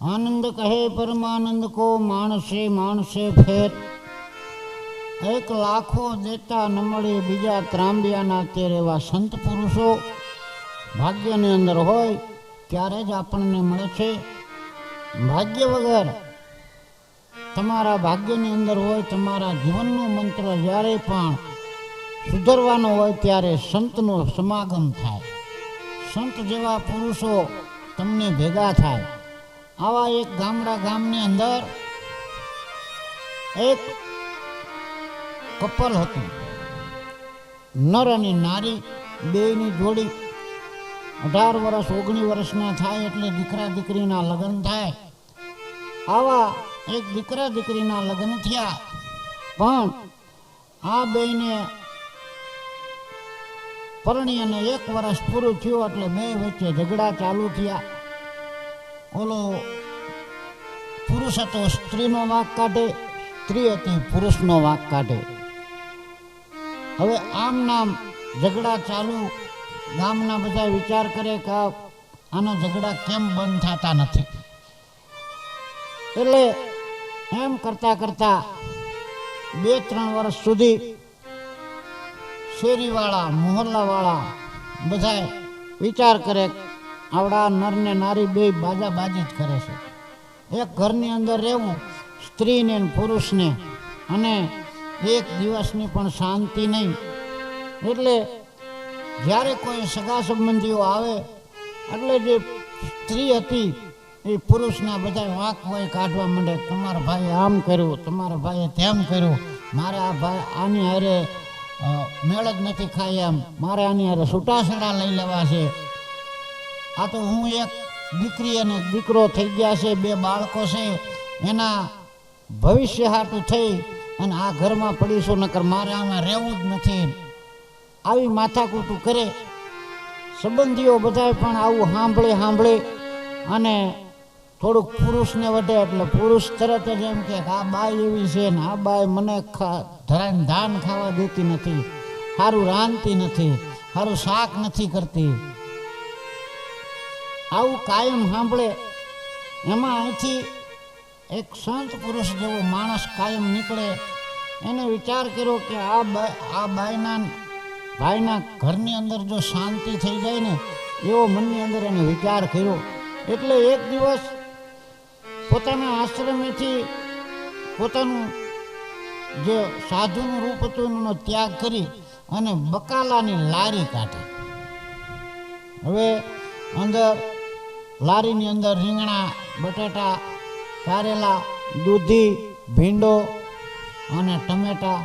આનંદ કહે પરમાનંદ કો માણસે માણસે ફેર. એક લાખો દેતા ન મળે બીજા ત્રાંબિયાના તેર એવા સંત પુરુષો. ભાગ્યની અંદર હોય ત્યારે જ આપણને મળે છે. ભાગ્ય વગર તમારા ભાગ્યની અંદર હોય, તમારા જીવનનો મંત્ર જ્યારે પણ સુધરવાનો હોય ત્યારે સંતનો સમાગમ થાય. સંત જેવા પુરુષો તમને ભેગા થાય. આવા એક ગામડા ગામની અંદર એક કપલ હતું. નર અને નારી બેની જોડી અઢાર વર્ષ ઓગણીસ વર્ષના થાય એટલે દીકરા દીકરીના લગ્ન થાય. આવા એક દીકરા દીકરીના લગ્ન થયા. પણ આ બેયને પરણી અને એક વર્ષ પૂરું થયું એટલે બે વચ્ચે ઝઘડા ચાલુ થયા. ઓલો પુરુષ હતો, સ્ત્રીનો વાંક કાઢે, સ્ત્રી હતી, પુરુષનો વાંક કાઢે. હવે આમ નામ ઝઘડા ચાલુ, ગામના બધા વિચાર કરે કે આના ઝઘડા કેમ બંધ થતા નથી? એટલે એમ કરતા કરતા બે ત્રણ વર્ષ સુધી શેરીવાળા, મોહલ્લાવાળા બધા વિચાર કરે આવડા નરને નારી બે બાજા બાજી જ કરે છે. એક ઘરની અંદર રહેવું, સ્ત્રીને પુરુષને, અને એક દિવસની પણ શાંતિ નહીં. એટલે જ્યારે કોઈ સગા સંબંધીઓ આવે, એટલે જે સ્ત્રી હતી, એ પુરુષના બધા વાંક હોય કાઢવા માંડે, તમારા ભાઈએ આમ કર્યું, તમારા ભાઈએ તેમ કર્યું, મારે આ ભાઈ આની હારે મેળ જ નથી ખાઈ એમ. મારે આની હારે છૂટાછેડા લઈ લેવા છે. આ તો હું એક દીકરી અને દીકરો થઈ ગયા છે, બે બાળકો છે. એના ભવિષ્ય હાટું થઈ અને આ ઘરમાં પડીશું, નકર મારે આમાં રહેવું જ નથી. આવી માથાકૂટું કરે. સંબંધીઓ બધાય પણ આવું સાંભળે સાંભળે અને થોડુંક પુરુષને વધે એટલે પુરુષ તરત જ એમ કે, આ બાય એવી છે ને, આ બાય મને ધરાઈને ધાન ખાવા દેતી નથી. સારું રાંધતી નથી. સારું શાક નથી કરતી. આવું કાયમ સાંભળે. એમાં અહીંથી એક સંત પુરુષ જેવો માણસ કાયમ નીકળે. એને વિચાર કર્યો કે આ આ બાઈના, ભાઈના ઘરની અંદર જો શાંતિ થઈ જાય ને, એવો મનની અંદર એને વિચાર કર્યો. એટલે એક દિવસ પોતાના આશ્રમેથી પોતાનું જે સાધુનું રૂપ હતું એનો ત્યાગ કરી અને બકાલાની લારી કાઢી. હવે અંદર લારીની અંદર રીંગણા, બટાટા, કારેલા, દૂધી, ભીંડો અને ટમેટા,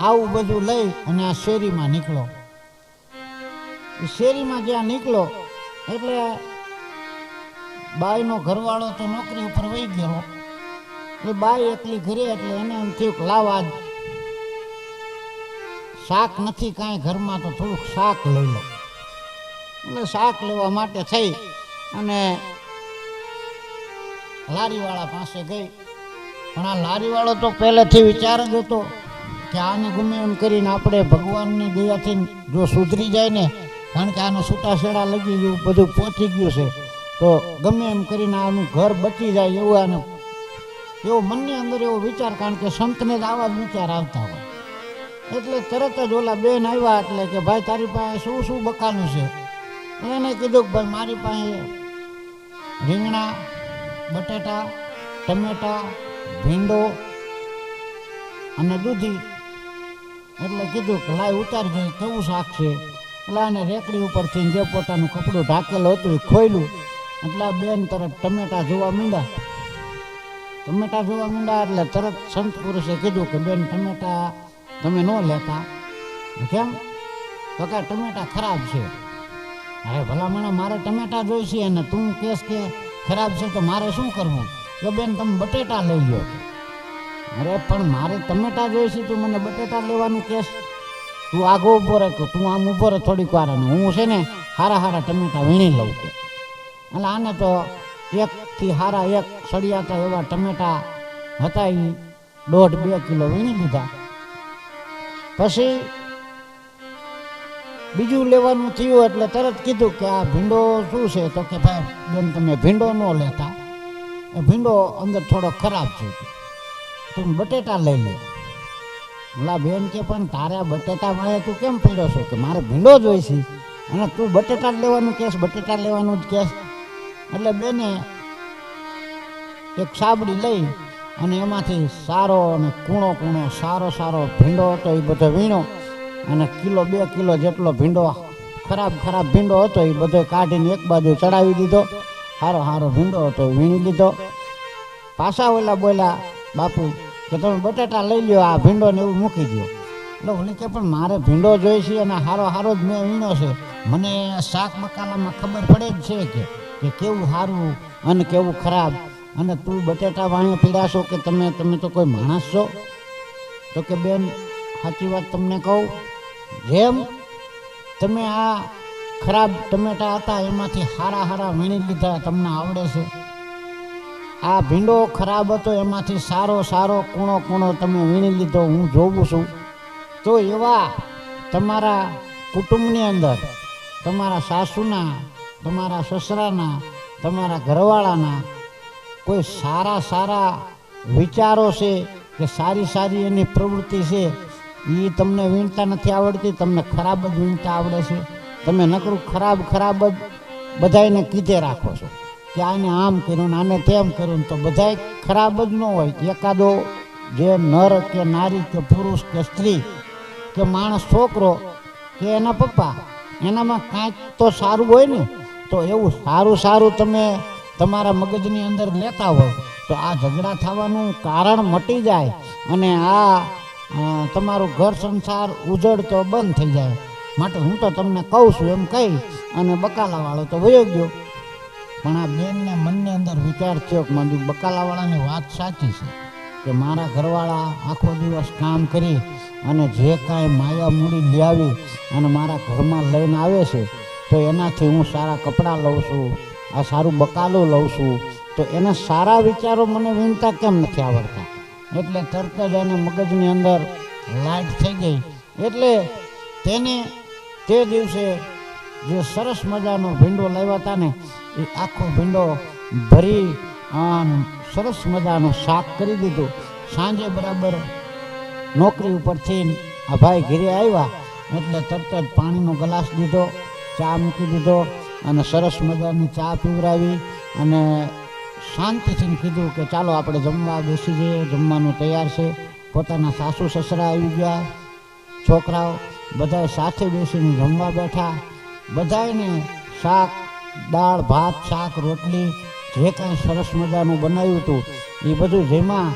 આવું બધું લઈ અને આ શેરીમાં નીકળો. શેરીમાં જ્યાં નીકળો, એટલે બાઈનો ઘરવાળો તો નોકરી ઉપર વહી ગયો. એટલે બાઈ એટલી ઘરે એટલે એને એમ થયું લાવ શાક નથી કાંઈ ઘરમાં, તો થોડુંક શાક લઈ લો. એટલે શાક લેવા માટે થઈ. અને લારીવાળા પાસે ગઈ. પણ આ લારીવાળો તો પહેલેથી વિચાર જ હતો કે આને ગમે એમ કરીને આપણે ભગવાનની દયાથી જો સુધરી જાય ને, કારણ કે આને છૂટાછેડા લગી ગયું, બધું પહોંચી ગયું છે, તો ગમે એમ કરીને આનું ઘર બચી જાય એવું આને, એવો મનની અંદર એવો વિચાર, કારણ કે સંતને જ આવા જ વિચાર આવતા હોય. એટલે તરત જ ઓલા બેન આવ્યા એટલે કે, ભાઈ, તારી પાસે શું શું બકાનું છે? એને કીધું કે, ભાઈ, મારી પાસે રીંગણા, બટેટા, ટમેટા, ભીંડો અને દૂધી. એટલે કીધું કે, લાય ઉતારજો કેવું શાક છે? એટલે એને રેકડી ઉપરથી જે પોતાનું કપડું ઢાકેલું હતું એ ખોયલું. એટલે બેન તરત ટમેટા જોવા માંડ્યા. ટમેટા જોવા માંડ્યા એટલે તરત સંત પુરુષે કીધું કે, બેન, ટમેટા તમે ન લેતા. કેમ? તો કે ટમેટા ખરાબ છે. અરે ભલામણ, મારે ટમેટા જોઈશે અને તું કેસ કે ખરાબ છે તો મારે શું કરવું? તો બેન, તમે બટેટા લઈ લો અરે, પણ મારે ટમેટા જોઈશે તું મને બટેટા લેવાનું કેસ? તું આગો ઊભો રહે કે તું આમ ઊભો રહે થોડીક વાર અને હું છે ને હારા હારા ટમેટા વીણી લઉં કે. એટલે આને તો એકથી હારા એક સળિયાતા એવા ટમેટા હતા એ દોઢ બે કિલો વીણી લીધા. પછી બીજું લેવાનું થયું એટલે તરત કીધું કે આ ભીંડો શું છે? તો કે ભાઈ બેન તમે ભીંડો ન લેતા, એ ભીંડો અંદર થોડો ખરાબ છે. તું બટેટા લઈ લે. ઓલા બેન કે પણ તારા બટેટા મળે તું કેમ પીડો છો? કે મારે ભીંડો જોઈશે. અને તું બટેટા લેવાનું કેસ બટેટા લેવાનું જ કેસ એટલે બેને એક સાબડી લઈ અને એમાંથી સારો અને કૂણો કૂણો સારો સારો ભીંડો હતો, એ બધો વીણો અને કિલો, બે કિલો જેટલો ભીંડો, ખરાબ ખરાબ ભીંડો હતો, એ બધો કાઢીને એક બાજુ ચડાવી દીધો. સારો સારો ભીંડો હતો વીણી લીધો. પાછા ઓલા બોલ્યા, બાપુ, કે તમે બટાટા લઈ લ્યો, આ ભીંડો ને એવું મૂકી દો એટલે ઓલી કે, પણ મારે ભીંડો જોઈએ છે અને સારો હારો જ મેં વીણો છે. મને શાક મકાલામાં ખબર પડે જ છે કે કે કેવું સારું અને કેવું ખરાબ. અને તું બટેટા વાણી પીડાશો કે તમે તમે તો કોઈ માણસ છો? તો કે, બેન, સાચી વાત તમને કહું જેમ તમે આ ખરાબ ટમેટા હતા, એમાંથી હારા હારા વીણી લીધા, તમને આવડે છે. આ ભીંડો ખરાબ હતો, એમાંથી સારો સારો કૂણો કૂણો તમે વીણી લીધો, હું જોઉં છું. તો એવા તમારા કુટુંબની અંદર, તમારા સાસુના, તમારા સસરાના, તમારા ઘરવાળાના કોઈ સારા સારા વિચારો છે કે સારી સારી એની પ્રવૃત્તિ છે એ તમને વીણતા નથી આવડતી, તમને ખરાબ જ વીણતા આવડે છે. તમે નકરું ખરાબ ખરાબ જ બધાને કીધે રાખો છો કે આને આમ કર્યું આને તેમ કર્યું તો બધાય ખરાબ જ ન હોય. એકાદો જે નર કે નારી કે પુરુષ કે સ્ત્રી કે માણસ છોકરો કે એના પપ્પા, એનામાં કાંઈક તો સારું હોય ને, તો એવું સારું સારું તમે તમારા મગજની અંદર લેતા હોય. તો આ ઝઘડા થવાનું કારણ મટી જાય અને આ તમારું ઘર સંસાર ઉજળતો બંધ થઈ જાય. માટે હું તો તમને કહું છું એમ કહી અને બકાલાવાળો તો વયો ગયો. પણ આ બેનને મનની અંદર વિચાર થયો કે મારી બકાલાવાળાની વાત સાચી છે કે મારા ઘરવાળા આખો દિવસ કામ કરી અને જે કાંઈ માયા મૂડી લાવી અને મારા ઘરમાં લઈને આવે છે, તો એનાથી હું સારા કપડાં લઉં છું, આ સારું બકાલું લઉં છું. તો એના સારા વિચારો મને વિનતા કેમ નથી આવડતા? એટલે તરત જ એને મગજની અંદર લાઈટ થઈ ગઈ. એટલે તેને તે દિવસે જે સરસ મજાનો ભીંડો લાવ્યા હતા ને, એ આખો ભીંડો ભરી સરસ મજાનું શાક કરી દીધું. સાંજે બરાબર નોકરી ઉપરથી આ ભાઈ ઘેરે આવ્યા. એટલે તરત જ પાણીનો ગ્લાસ દીધો, ચા મૂકી દીધો અને સરસ મજાની ચા પીવડાવી અને શાંતિથી કીધું કે ચાલો આપણે જમવા બેસી જઈએ. જમવાનું તૈયાર છે. પોતાના સાસુ સસરા આવી ગયા. છોકરાઓ બધાએ સાથે બેસીને જમવા બેઠા. બધાને શાક, દાળ, ભાત, શાક, રોટલી, જે કાંઈ સરસ મજાનું બનાવ્યું હતું, એ બધું જેમાં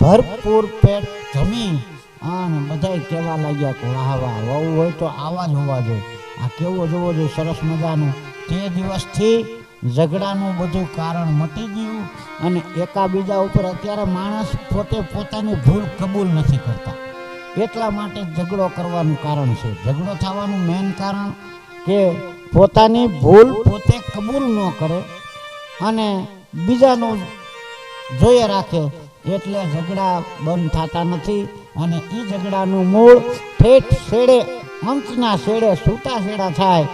ભરપૂર પેટ જમી અને બધાય કહેવા લાગ્યા કે વાહ વાહ, વહુ હોય તો આવા જ હોવા જોઈએ. આ કેવો જોવો જોઈએ સરસ મજાનું. તે દિવસથી ઝઘડાનું બધું કારણ મટી ગયું અને એકાબીજા ઉપર અત્યારે માણસ પોતે પોતાની ભૂલ કબૂલ નથી કરતા. એટલા માટે ઝઘડો કરવાનું કારણ છે. ઝઘડો થવાનું મેન કારણ કે પોતાની ભૂલ પોતે કબૂલ ન કરે અને બીજાનું જોઈએ રાખે એટલે ઝઘડા બંધ થતા નથી અને એ ઝઘડાનું મૂળ ઠેઠ શેડે અંતના શેડે છૂટા શેડા થાય,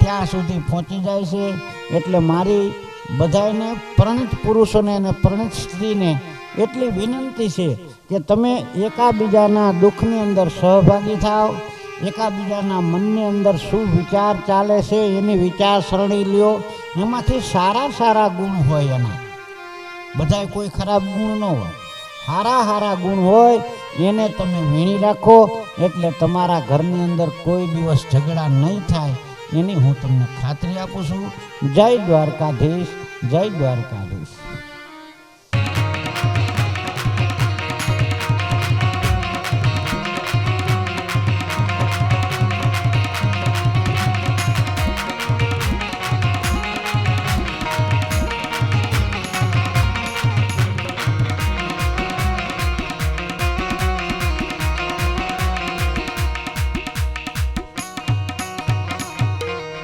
ત્યાં સુધી પહોંચી જાય છે. એટલે મારી બધાને પ્રણિત પુરુષોને અને પ્રણિત સ્ત્રીને એટલી વિનંતી છે કે તમે એકાબીજાના દુઃખની અંદર સહભાગી થાઓ, એકાબીજાના મનની અંદર શું વિચાર ચાલે છે એની વિચારસરણી લ્યો, એમાંથી સારા સારા ગુણ હોય એના. બધાય કોઈ ખરાબ ગુણ ન હોય. સારા સારા ગુણ હોય, એને તમે વીણી રાખો, એટલે તમારા ઘરની અંદર કોઈ દિવસ ઝઘડા નહીં થાય એની હું તમને ખાતરી આપું છું. જય દ્વારકાધીશ જય દ્વારકાધીશ.